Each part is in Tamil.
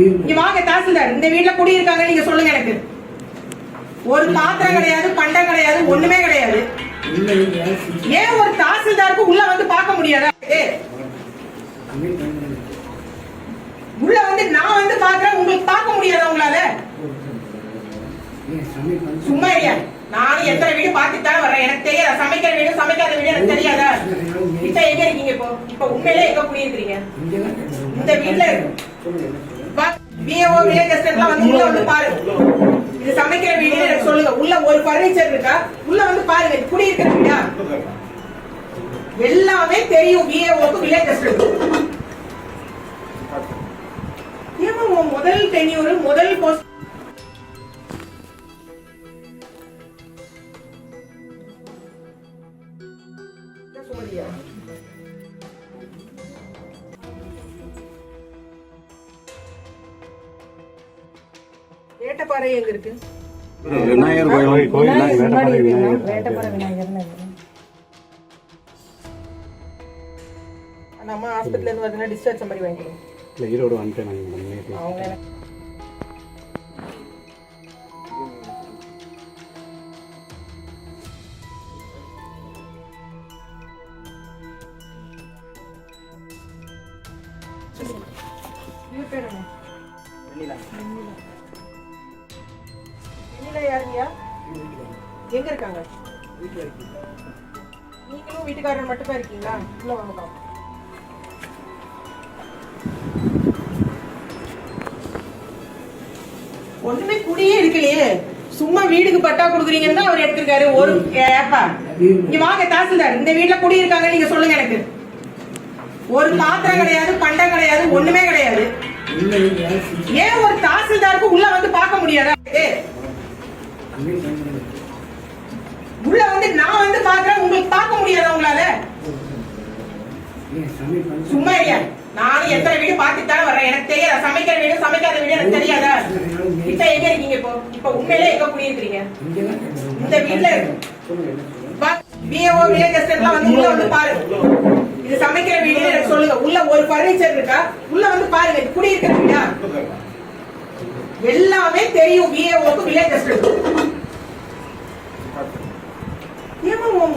இங்க வாங்க தாசில்தார். இந்த வீட்ல குடியிருக்காங்க நீங்க சொல்லுங்க எனக்கு. ஒரு பாத்திரம் கிடையாது பண்டம் கிடையாது ஒண்ணுமே கிடையாது. ஏன் ஒரு தாசில்தாருக்கு உள்ள வந்து பார்க்க முடியாதா? உள்ள வந்து நான் வந்து பாக்குறேன் உங்களுக்கு பார்க்க முடியாதா உங்களால? சும்மா இல்லையா நானும் எத்தனை வீடு பார்த்துட்டு தானே வரேன் எனக்கு தெரியாதா? சமைக்கிற வீடு சமைக்காத வீடு எனக்கு தெரியாதா? இப்ப எங்க இருக்கீங்க இப்போ? இப்ப உண்மையிலே எங்க குடியிருக்கிறீங்க? இந்த வீட்ல பிஏஓ வில்லேஜ் வந்து உள்ள வந்து பாருங்க இது சமைக்கிற வீடு எனக்கு சொல்லுங்க. உள்ள ஒரு பர்னிச்சர் இருக்கா? உள்ள வந்து பாருங்க. இது குடியிருக்கிற வீடா எல்லாமே தெரியும். பிஏஓக்கு வில்லேஜ் முதல் டென்யூர் முதல் போஸ்ட் ஏட்டப்பாறை எங்க இருக்கு? விநாயகர் கோயில்? வேட்டப்பாறை விநாயகர் வேட்டப்பட விநாயகர்னு. நம்ம ஹாஸ்பிட்டல்ல இருந்து வரதுனா டிஸ்சார்ஜ் மாதிரி வாங்கிக்கணும் இல்லை ஈரோடு வந்துட்டேன் நாங்கள் எங்க இருக்காங்க? நீங்களும் வீட்டுக்காரர் மட்டும் இருக்கீங்களா? உள்ள வாங்க. ஒண்ணுமே குடியே இருக்கலையே. சும்மா வீடுக்கு பட்டா குடுக்குறீங்கன்னு தான் அவர் எடுத்திருக்காரு. ஒரு ஏப்பா. இங்க வாங்க தாசில்தார். இந்த வீட்ல குடியிருக்காங்க நீங்க சொல்லுங்க எனக்கு. ஒரு பாத்திரம் கிடையாது பண்டம் கிடையாது ஒண்ணுமே கிடையாது. ஏன் ஒரு தாசில்தாருக்கு உள்ள வந்து பார்க்க முடியாதா? உள்ள வந்து நான் வந்து பாக்குறேன் உங்களுக்கு பார்க்க முடியாது உங்களால? சும்மா இல்லையா நானும் எத்தனை வீடு பார்த்துட்டு வர்றேன். வரேன் எனக்கு தெரியாத. சமைக்கிற வீடு சமைக்காத வீடு எனக்கு தெரியாதா? இப்ப எங்க இருக்கீங்க இப்போ? இப்ப உண்மையிலே எங்க குடியிருக்கிறீங்க? இந்த வீட்டுல பிஓ வில்லேஜ் எஸ்டேட்லாம் வந்து உள்ள வந்து பாருங்க. இது சமைக்கிற வீடு எனக்கு சொல்லுங்க. உள்ள ஒரு பர்னிச்சர் இருக்கா? உள்ள வந்து பாருங்க. இது குடியிருக்கிற வீடா? எல்லாமே தெரியும். பிஏஓக்கு வில்லேஜ் எஸ்டேட்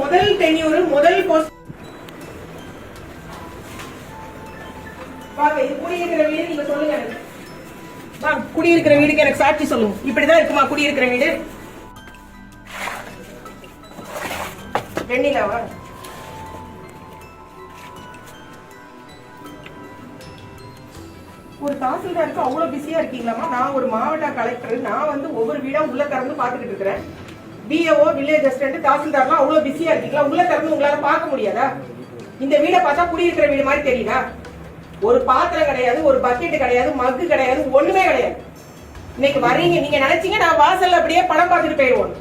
முதல் டென்யூர் முதல் போஸ்ட் வாங்க இது குடியிருக்கிற வீடு நீங்க சொல்லுங்க எனக்கு. குடியிருக்கிற வீடுக்கு எனக்கு சாட்சி சொல்லுங்க. இப்படிதான் இருக்குமா குடியிருக்கிற வீடு? வெண்ணிலாவா? ஒரு தாசில்தாருக்கு அவ்வளவு பிஸியா இருக்கீங்களாமா நான் ஒரு மாவட்ட கலெக்டர் நான் வந்து ஒவ்வொரு வீடா உள்ள கறந்து பாத்துக்கிட்டு இருக்கிறேன். பிஏஓ வில்லேஜ் அசிஸ்டன்ட் தாசில்தார்லாம் அவ்வளோ பிஸியாக இருக்கீங்களா? உள்ள திறந்து உங்களால் பார்க்க முடியாதா? இந்த வீடை பார்த்தா குடியிருக்கிற வீடு மாதிரி தெரியுதா? ஒரு பாத்திரம் கிடையாது ஒரு பக்கெட் கிடையாது மக்கு கிடையாது ஒண்ணுமே கிடையாது. இன்னைக்கு வர்றீங்க நீங்க நினைச்சீங்க நான் வாசல்ல அப்படியே படம் பார்த்துட்டு போயிடுவோம்.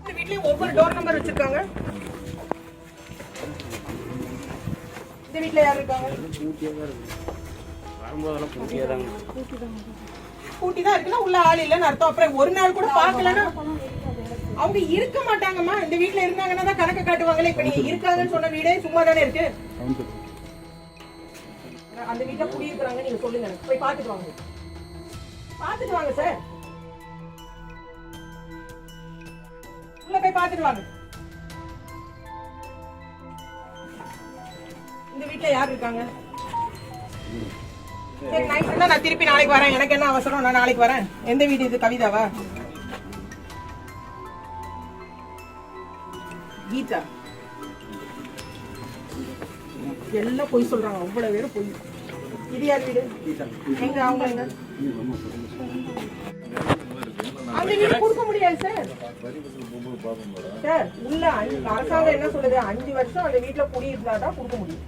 இந்த வீட்லயும் ஒவ்வொரு டோர் நம்பர் வச்சிருக்காங்க. இந்த வீட்டில் யார் இருக்காங்க? கூட்டி தான் இருக்குன்னா உள்ள ஆள் இல்லைன்னு அர்த்தம். அப்புறம் ஒரு நாள் கூட பார்க்கலன்னா அவங்க இருக்க மாட்டாங்கம்மா. இந்த வீட்ல இருந்தாங்கன்னா தான் கணக்கு காட்டுவாங்களே. இப்ப நீங்க இருக்காங்கன்னு சொன்ன வீடே சும்மா தானே இருக்கு அந்த வீட்ல குடியிருக்கிறாங்க நீங்க சொல்லுங்க. போய் பாத்துட்டு வாங்க. பாத்துட்டு வாங்க சார் உள்ள போய் பாத்துட்டு வாங்க. இந்த வீட்ல யார் இருக்காங்க? சரி நைட் இருந்தா நான் திருப்பி நாளைக்கு வரேன். எனக்கு என்ன அவசரம்? நான் நாளைக்கு வரேன். எந்த வீடு இது? கவிதாவா? கீதா. எல்லாம் பொய் சொல்றாங்க. அவ்வளவு பேரும் பொய். இது யார் வீடு? எங்க? அவங்க எங்க? அந்த வீடு கொடுக்க முடியாது சார் சார் உள்ள அஞ்சு அரசாங்கம் என்ன சொல்லுது? அஞ்சு வருஷம் அந்த வீட்டுல குடியிருந்தாதான் கொடுக்க முடியும்.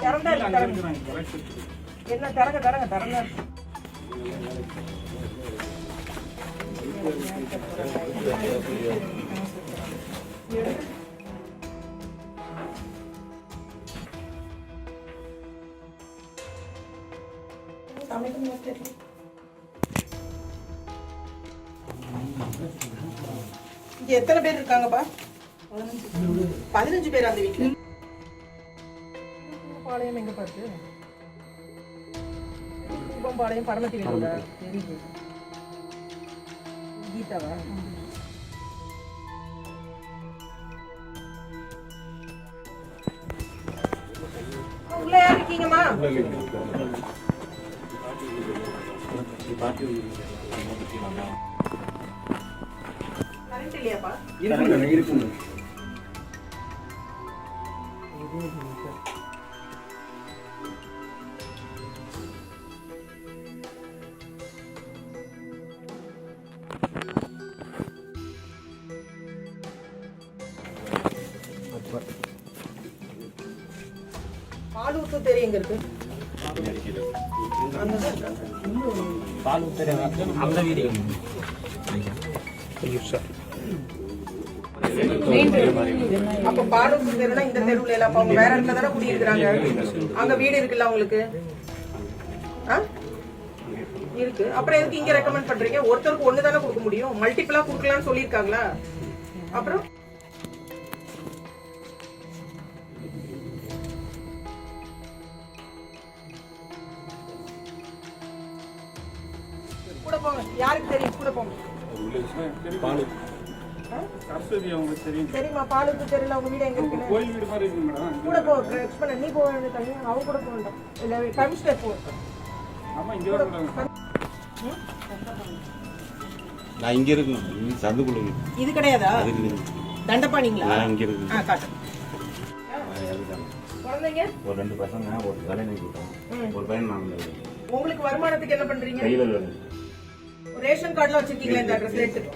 திறந்தா இருக்கு, என்ன திறங்க திறங்க திறங்க சமைக்கணும் தெரியல இங்க எத்தனை பேர் இருக்காங்கப்பா? பதினஞ்சு பேர் அந்த வீட்டுல பாளையம் எங்க பாத்து? குள்ளம்பாளையம் பரமத்தி வெரி குட் கீதாவா? உள்ள இருக்கீங்கம்மா. கரண்ட் இல்லையாப்பா? இருக்குங்க. பால் ஊத்து தெரியும் எங்க இருக்கு. அப்ப தெருனா இந்த தெருவுல இல்ல அப்ப அவங்க வேற இடத்துல தானே குடியிருக்கிறாங்க? அங்க வீடு இருக்குல்ல உங்களுக்கு? ஆ? இருக்கு. அப்புறம் எதுக்கு இங்க ரெக்கமெண்ட் பண்றீங்க? ஒருத்தருக்கு ஒண்ணு தானே கொடுக்க முடியும். மல்டிபிளா கொடுக்கலாம்னு சொல்லியிருக்காங்களா? அப்புறம்? யாருக்கு தெரியும்? கூட போங்க. சரிம்மா பாலுக்கு தெரியல உங்க வீடு எங்க இருக்குன்னு. கோயில் வீடு மாதிரி இருக்கு மேடம் கூட போ எக்ஸ் பண்ண. நீ போக வேண்டிய தனியா அவ கூட போக வேண்டாம். இல்ல கமிஷனர் போ. ஆமா இங்க வர நான் இங்க இருக்கேன் சந்துக்குள்ள. இது கிடையாதா. தண்டபாணிங்களா? நான் இங்க இருக்கு ஆ காட்டு. குழந்தைங்க? ஒரு ரெண்டு பசங்க ஒரு கல்யாணம் கொடுத்தோம் ம். ஒரு பையன் உங்களுக்கு வருமானத்துக்கு என்ன பண்றீங்க? ஒரு ரேஷன் கார்டுல வச்சிருக்கீங்களா இந்த எடுத்துட்டு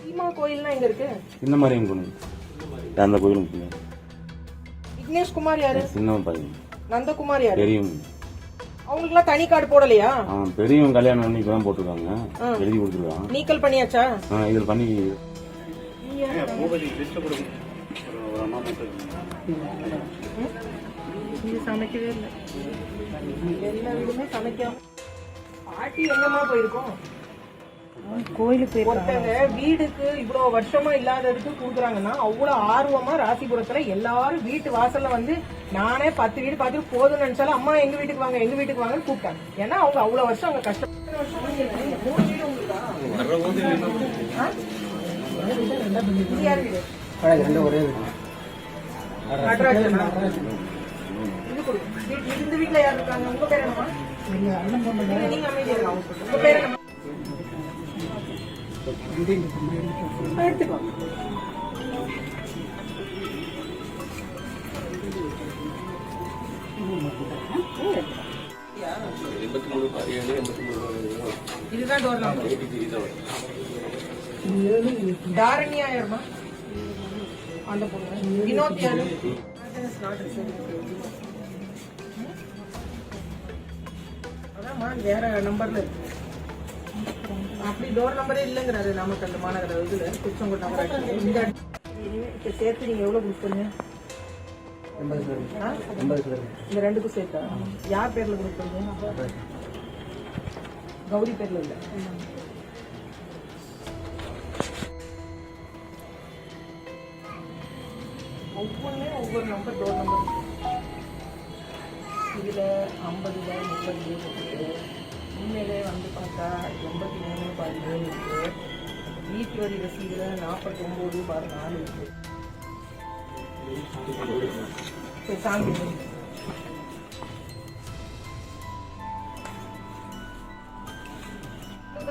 சீமா கோயில்னா எங்க இருக்கு? இந்த மாதிரி எங்க போகணும் அந்த கோயிலுக்கு விக்னேஷ் குமார் யாரு? சின்ன பையன். நந்தகுமார் யாரு? பெரியவங்க. அவங்களுக்குலாம் தனி கார்டு போடலையா? ஆ பெரியவங்க கல்யாணம் பண்ணி இப்பதான் போட்டிருக்காங்க. எழுதி கொடுத்துருக்காங்க. நீக்கல் பண்ணியாச்சா? ஆ இதில் பண்ணி சமைக்கவே இல்லை. எல்லா வீடுமே சமைக்காம. பாட்டி எங்கம்மா போயிருக்கோம்? கோயிலுக்கு ஒருத்தங்க வீடுக்கு இவ்வளவு வருஷமா இல்லாததுக்கு கொடுக்குறாங்கன்னா அவ்வளவு ஆர்வமா ராசிபுரத்துல எல்லாரும் வீட்டு வாசல்ல வந்து நானே பத்து வீடு பார்த்துட்டு போதும்னு நினைச்சாலும் அம்மா எங்க வீட்டுக்கு வாங்க எங்க வீட்டுக்கு வாங்கன்னு கூப்பிட்டாங்க. ஏன்னா அவங்க அவ்வளவு வருஷம் அங்க கஷ்டம் இந்த வீட்டுல யார் இருக்காங்க? உங்க பேர் என்னமா நீங்க- இதுதான் டோர் நம்பர் தாரண்யா யாருமா அந்த பொண்ணு வினோத் யாரு அதாம்மா வேற நம்பர்ல இருக்கு. அப்படி டோர் நம்பரே இல்லைங்கிறாரு நாமக்கல் மாநகர இதுல திருச்செங்கோடு நகராட்சி இந்த இப்ப சேர்த்து நீங்க எவ்வளவு கொடுப்பீங்க? இந்த ரெண்டுக்கும் சேர்த்தா? யார் பேர்ல கொடுப்பீங்க கௌரி பேர்ல இல்ல. ஒவ்வொன்றுமே ஒவ்வொரு நம்பர் டோர் நம்பர் இதுல ஐம்பதுல முப்பது இருக்குது உண்மையிலே வந்து பார்த்தா எண்பத்தி மூணு பாதி ஏழு இருக்குது வீட்டு வரி ரசீதில் நாற்பத்தி ஒன்பது பாரு நாலு இருக்கு. சாமி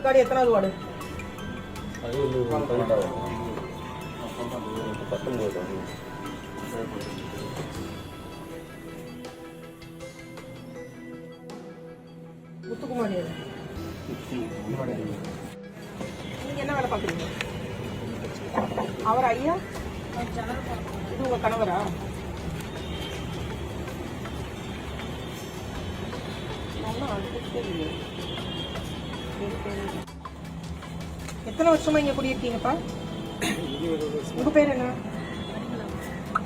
கார்டு எத்தனாவது வார்டு? பத்தொன்பது யாரு? நீங்க என்ன வேலை பாக்குறீங்க அவர் ஐயா? இது உங்க கணவரா. எத்தனை வருஷமா இங்க குடியிருக்கீங்கப்பா? உங்க பேர் என்ன?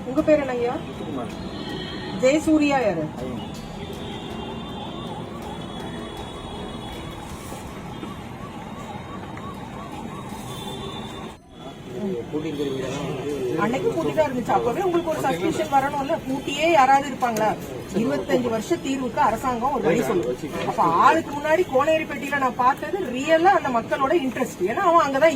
உங்க பேர் என்ன ஐயா? ஜெயசூர்யா யாரு? அன்னைக்கு பூட்டி தான் இருந்துச்சு. அப்பவே உங்களுக்கு ஒரு சஸ்பென்ஷன் வரணும்ல? பூட்டியே யாராவது இருப்பாங்களா? இருபத்தஞ்சு வருஷ தீர்வுக்கு அரசாங்கம் ஒரு வழி சொல்லுது அப்ப ஆளுக்கு முன்னாடி கோனேரிப்பட்டியில நான் பார்த்தது ரியலா அந்த மக்களோட இன்ட்ரெஸ்ட் ஏன்னா அவன் அங்கதான்